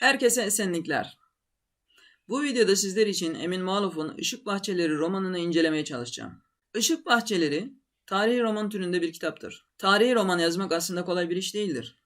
Herkese esenlikler. Bu videoda sizler için Emin Maluf'un Işık Bahçeleri romanını incelemeye çalışacağım. Işık Bahçeleri, tarihi roman türünde bir kitaptır. Tarihi roman yazmak aslında kolay bir iş değildir.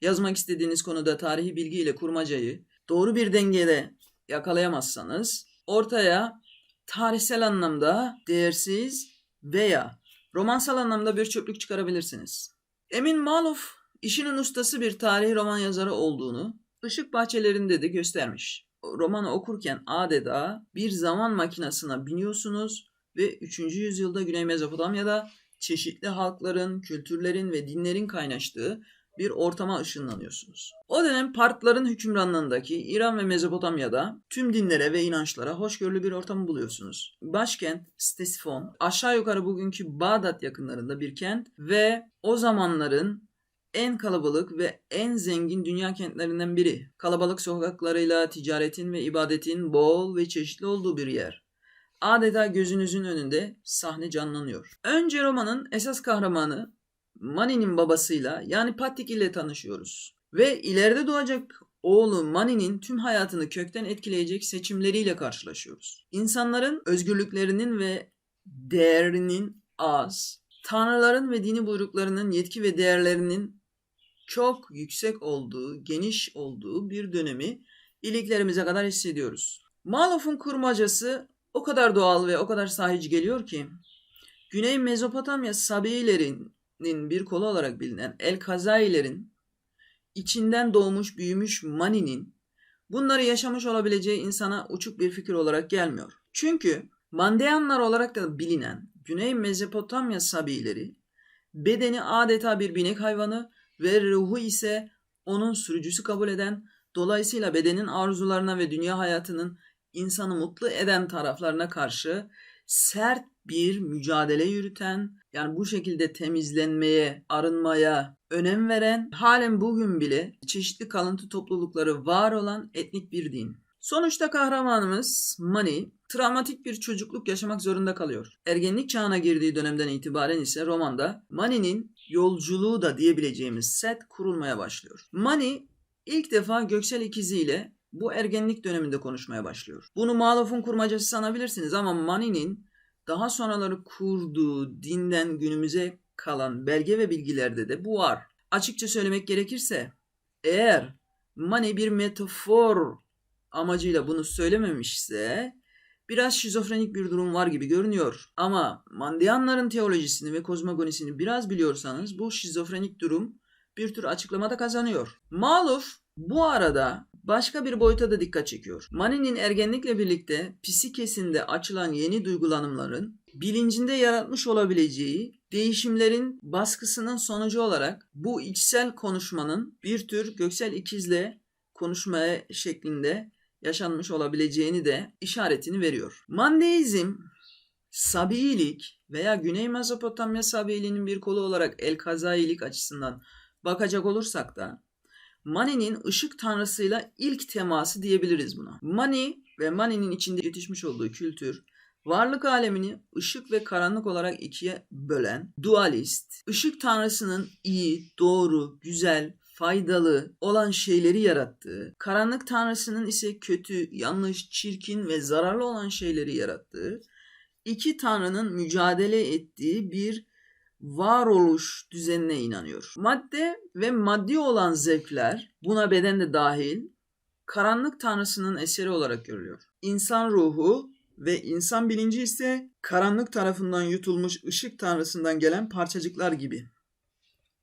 Yazmak istediğiniz konuda tarihi bilgi ile kurmacayı doğru bir dengede yakalayamazsanız ortaya tarihsel anlamda değersiz veya romansal anlamda bir çöplük çıkarabilirsiniz. Emin Maluf işinin ustası bir tarihi roman yazarı olduğunu Işık Bahçelerinde de göstermiş. Romanı okurken adeta bir zaman makinasına biniyorsunuz ve 3. yüzyılda Güney Mezopotamya'da çeşitli halkların, kültürlerin ve dinlerin kaynaştığı bir ortama ışınlanıyorsunuz. O dönem Partların hükümranlığındaki İran ve Mezopotamya'da tüm dinlere ve inançlara hoşgörülü bir ortam buluyorsunuz. Başkent Stesifon aşağı yukarı bugünkü Bağdat yakınlarında bir kent ve o zamanların en kalabalık ve en zengin dünya kentlerinden biri. Kalabalık sokaklarıyla ticaretin ve ibadetin bol ve çeşitli olduğu bir yer. Adeta gözünüzün önünde sahne canlanıyor. Önce romanın esas kahramanı Mani'nin babasıyla yani Pattik ile tanışıyoruz. Ve ileride doğacak oğlu Mani'nin tüm hayatını kökten etkileyecek seçimleriyle karşılaşıyoruz. İnsanların özgürlüklerinin ve değerinin az, tanrıların ve dini buyruklarının yetki ve değerlerinin çok yüksek olduğu, geniş olduğu bir dönemi iliklerimize kadar hissediyoruz. Malof'un kurmacası o kadar doğal ve o kadar sahici geliyor ki Güney Mezopotamya Sabiilerinin bir kolu olarak bilinen El Kazailerin içinden doğmuş büyümüş Mani'nin bunları yaşamış olabileceği insana uçuk bir fikir olarak gelmiyor. Çünkü Mandeyanlar olarak da bilinen Güney Mezopotamya Sabiileri bedeni adeta bir binek hayvanı ve ruhu ise onun sürücüsü kabul eden, dolayısıyla bedenin arzularına ve dünya hayatının insanı mutlu eden taraflarına karşı sert bir mücadele yürüten, yani bu şekilde temizlenmeye, arınmaya önem veren, halen bugün bile çeşitli kalıntı toplulukları var olan etnik bir din. Sonuçta kahramanımız Mani travmatik bir çocukluk yaşamak zorunda kalıyor. Ergenlik çağına girdiği dönemden itibaren ise romanda Mani'nin yolculuğu da diyebileceğimiz set kurulmaya başlıyor. Mani ilk defa Göksel ikiziyle bu ergenlik döneminde konuşmaya başlıyor. Bunu Malof'un kurmacası sanabilirsiniz ama Mani'nin daha sonraları kurduğu dinden günümüze kalan belge ve bilgilerde de bu var. Açıkça söylemek gerekirse eğer Mani bir metafor amacıyla bunu söylememişse biraz şizofrenik bir durum var gibi görünüyor. Ama Mandiyanların teolojisini ve kozmogonisini biraz biliyorsanız bu şizofrenik durum bir tür açıklamada kazanıyor. Maluf bu arada başka bir boyuta da dikkat çekiyor. Mani'nin ergenlikle birlikte psikesinde açılan yeni duygulanımların bilincinde yaratmış olabileceği değişimlerin baskısının sonucu olarak bu içsel konuşmanın bir tür göksel ikizle konuşmaya şeklinde yaşanmış olabileceğini de işaretini veriyor. Mandeizm, Sabiilik veya Güney Mezopotamya Sabiiliğinin bir kolu olarak El Kazailik açısından bakacak olursak da Mani'nin ışık tanrısıyla ilk teması diyebiliriz buna. Mani ve Mani'nin içinde yetişmiş olduğu kültür varlık alemini ışık ve karanlık olarak ikiye bölen dualist, ışık tanrısının iyi, doğru, güzel, faydalı olan şeyleri yarattığı, karanlık tanrısının ise kötü, yanlış, çirkin ve zararlı olan şeyleri yarattığı, iki tanrının mücadele ettiği bir varoluş düzenine inanıyor. Madde ve maddi olan zevkler, buna beden de dahil, karanlık tanrısının eseri olarak görülüyor. İnsan ruhu ve insan bilinci ise karanlık tarafından yutulmuş ışık tanrısından gelen parçacıklar gibi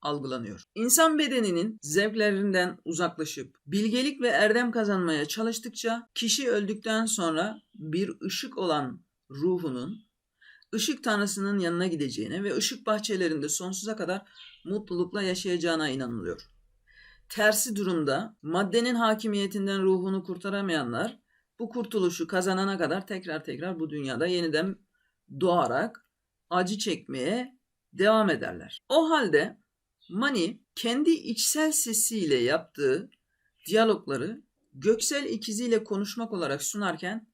algılanıyor. İnsan bedeninin zevklerinden uzaklaşıp bilgelik ve erdem kazanmaya çalıştıkça kişi öldükten sonra bir ışık olan ruhunun ışık tanrısının yanına gideceğine ve ışık bahçelerinde sonsuza kadar mutlulukla yaşayacağına inanılıyor. Tersi durumda maddenin hakimiyetinden ruhunu kurtaramayanlar bu kurtuluşu kazanana kadar tekrar tekrar bu dünyada yeniden doğarak acı çekmeye devam ederler. O halde Mani kendi içsel sesiyle yaptığı diyalogları Göksel ikiziyle konuşmak olarak sunarken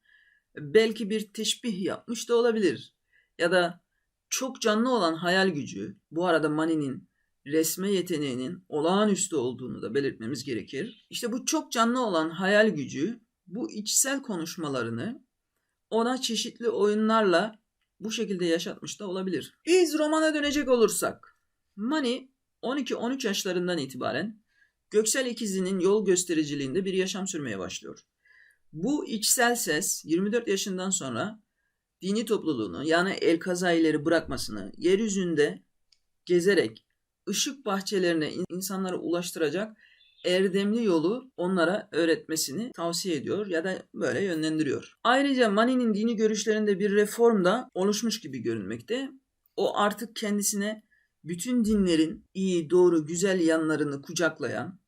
belki bir teşbih yapmış da olabilir. Ya da çok canlı olan hayal gücü, bu arada Mani'nin resme yeteneğinin olağanüstü olduğunu da belirtmemiz gerekir. İşte bu çok canlı olan hayal gücü bu içsel konuşmalarını ona çeşitli oyunlarla bu şekilde yaşatmış da olabilir. Biz romana dönecek olursak Mani 12-13 yaşlarından itibaren Göksel ikizinin yol göstericiliğinde bir yaşam sürmeye başlıyor. Bu içsel ses 24 yaşından sonra dini topluluğunu yani el kazaileri bırakmasını yeryüzünde gezerek ışık bahçelerine insanlara ulaştıracak erdemli yolu onlara öğretmesini tavsiye ediyor ya da böyle yönlendiriyor. Ayrıca Mani'nin dini görüşlerinde bir reform da oluşmuş gibi görünmekte. O artık kendisine bütün dinlerin iyi, doğru, güzel yanlarını kucaklayan,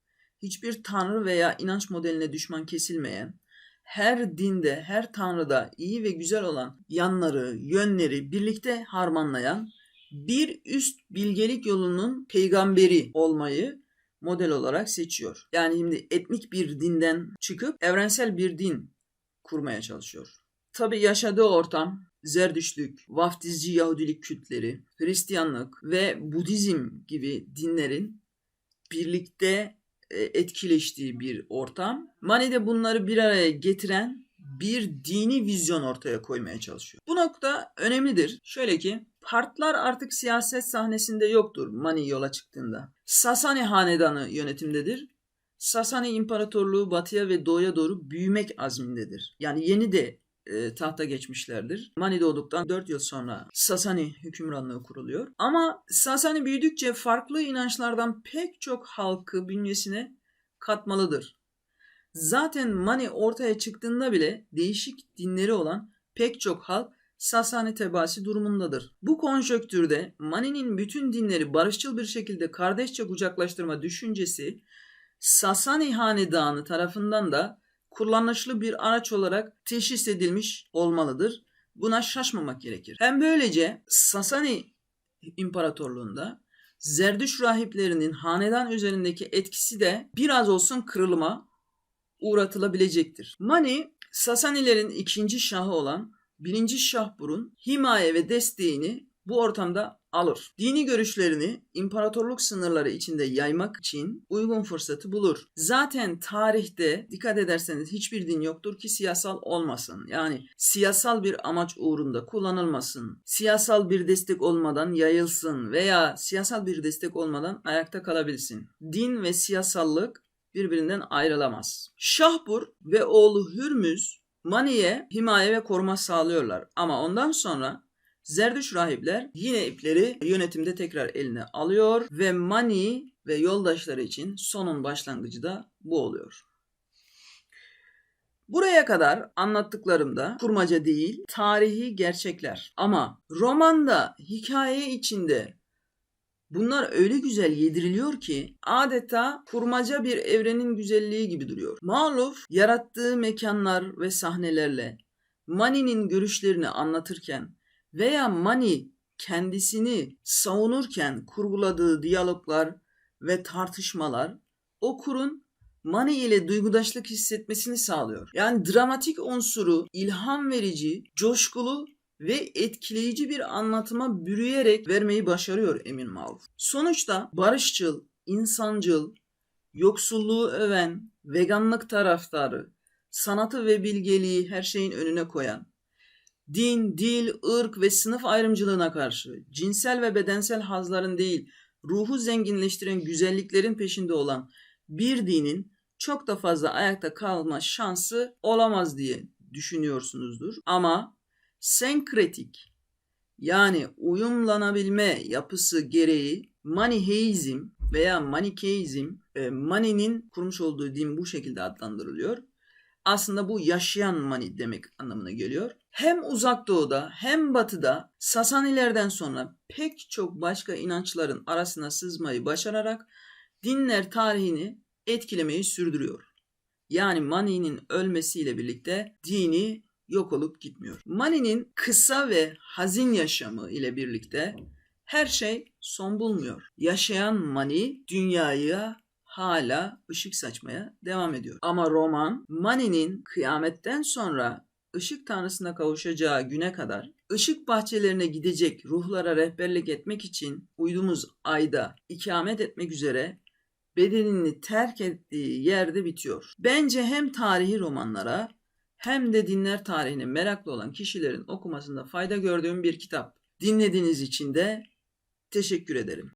hiçbir tanrı veya inanç modeline düşman kesilmeyen, her dinde, her tanrıda iyi ve güzel olan yanları, yönleri birlikte harmanlayan bir üst bilgelik yolunun peygamberi olmayı model olarak seçiyor. Yani şimdi etnik bir dinden çıkıp evrensel bir din kurmaya çalışıyor. Tabi yaşadığı ortam Zerdüştlük, vaftizci Yahudilik kültleri, Hristiyanlık ve Budizm gibi dinlerin birlikte e, etkileştiği bir ortam. Mani'de bunları bir araya getiren bir dini vizyon ortaya koymaya çalışıyor. Bu nokta önemlidir. Şöyle ki partlar artık siyaset sahnesinde yoktur Mani yola çıktığında. Sasani hanedanı yönetimdedir. Sasani İmparatorluğu batıya ve doğuya doğru büyümek azmindedir. Yani yeni de e, tahta geçmişlerdir. Mani doğduktan 4 yıl sonra Sasani hükümranlığı kuruluyor. Ama Sasani büyüdükçe farklı inançlardan pek çok halkı bünyesine katmalıdır. Zaten Mani ortaya çıktığında bile değişik dinleri olan pek çok halk Sasani tebaası durumundadır. Bu konjöktürde Mani'nin bütün dinleri barışçıl bir şekilde kardeşçe kucaklaştırma düşüncesi Sasani hanedanı tarafından da kullanışlı bir araç olarak teşhis edilmiş olmalıdır. Buna şaşmamak gerekir. Hem böylece Sasani İmparatorluğunda Zerdüş rahiplerinin hanedan üzerindeki etkisi de biraz olsun kırılıma uğratılabilecektir. Mani Sasanilerin ikinci şahı olan birinci Şahbur'un himaye ve desteğini bu ortamda alır. Dini görüşlerini imparatorluk sınırları içinde yaymak için uygun fırsatı bulur. Zaten tarihte dikkat ederseniz hiçbir din yoktur ki siyasal olmasın. Yani siyasal bir amaç uğrunda kullanılmasın. Siyasal bir destek olmadan yayılsın veya siyasal bir destek olmadan ayakta kalabilsin. Din ve siyasallık birbirinden ayrılamaz. Şahbur ve oğlu Hürmüz Mani'ye himaye ve koruma sağlıyorlar. Ama ondan sonra Zerdüş rahipler yine ipleri yönetimde tekrar eline alıyor ve Mani ve yoldaşları için sonun başlangıcı da bu oluyor. Buraya kadar anlattıklarımda kurmaca değil, tarihi gerçekler. Ama romanda hikaye içinde Bunlar öyle güzel yediriliyor ki adeta kurmaca bir evrenin güzelliği gibi duruyor. Maluf yarattığı mekanlar ve sahnelerle Mani'nin görüşlerini anlatırken veya Mani kendisini savunurken kurguladığı diyaloglar ve tartışmalar okurun Mani ile duygudaşlık hissetmesini sağlıyor. Yani dramatik unsuru ilham verici, coşkulu ve etkileyici bir anlatıma bürüyerek vermeyi başarıyor Emin Maluf. Sonuçta barışçıl, insancıl, yoksulluğu öven, veganlık taraftarı, sanatı ve bilgeliği her şeyin önüne koyan, din, dil, ırk ve sınıf ayrımcılığına karşı cinsel ve bedensel hazların değil, ruhu zenginleştiren güzelliklerin peşinde olan bir dinin çok da fazla ayakta kalma şansı olamaz diye düşünüyorsunuzdur. Ama senkretik yani uyumlanabilme yapısı gereği maniheizm veya manikeizm, e, Mani'nin kurmuş olduğu din bu şekilde adlandırılıyor. Aslında bu yaşayan Mani demek anlamına geliyor. Hem uzak doğuda hem batıda Sasanilerden sonra pek çok başka inançların arasına sızmayı başararak dinler tarihini etkilemeyi sürdürüyor. Yani Mani'nin ölmesiyle birlikte dini yok olup gitmiyor. Mani'nin kısa ve hazin yaşamı ile birlikte her şey son bulmuyor. Yaşayan Mani dünyaya hala ışık saçmaya devam ediyor. Ama roman Mani'nin kıyametten sonra ışık tanrısına kavuşacağı güne kadar ışık bahçelerine gidecek ruhlara rehberlik etmek için uyduğumuz ayda ikamet etmek üzere bedenini terk ettiği yerde bitiyor. Bence hem tarihi romanlara hem de dinler tarihine meraklı olan kişilerin okumasında fayda gördüğüm bir kitap. Dinlediğiniz için de teşekkür ederim.